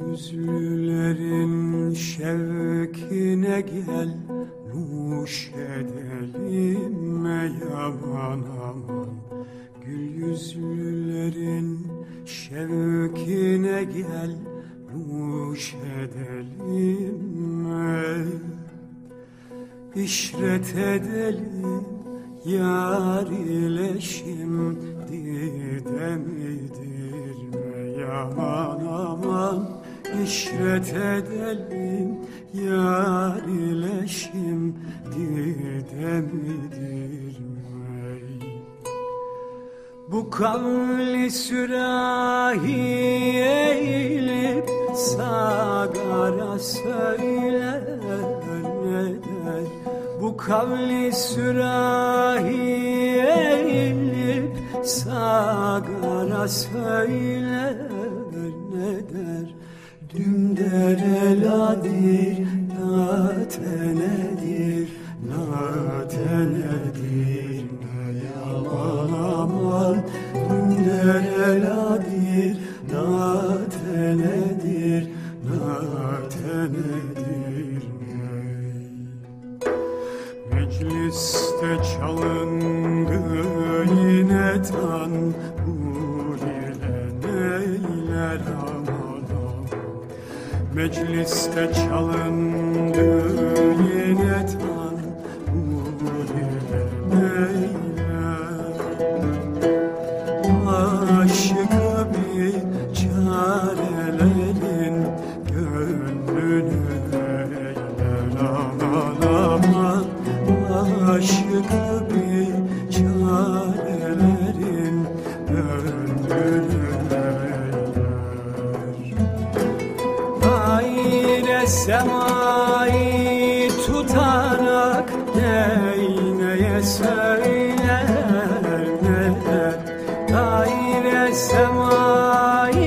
Yüzlülerin şevkine gel Nuş edelim yaman aman. Gül yüzlülerin şevkine gel Nuş edelim İşret edelim Yar ile şimdi de midir Meyaman işret edelim yar ile şimdi demidirme bu kavli sürahi eğilip sagara söyler ne der? Bu kavli sürahi eğilip sagara söyler ne der Dümder eladir, natenedir, natenedir. Ne yaman aman, dümder eladir, natenedir, natenedir. Mecliste çalıngı yine tan ile Mecliste çalındı semayı tutarak ney neye söyler neler Daire semayı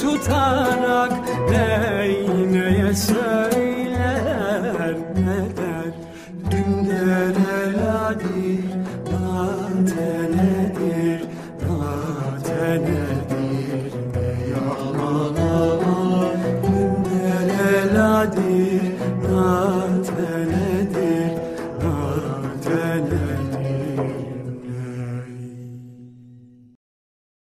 tutarak ney söyler neler nadi nadi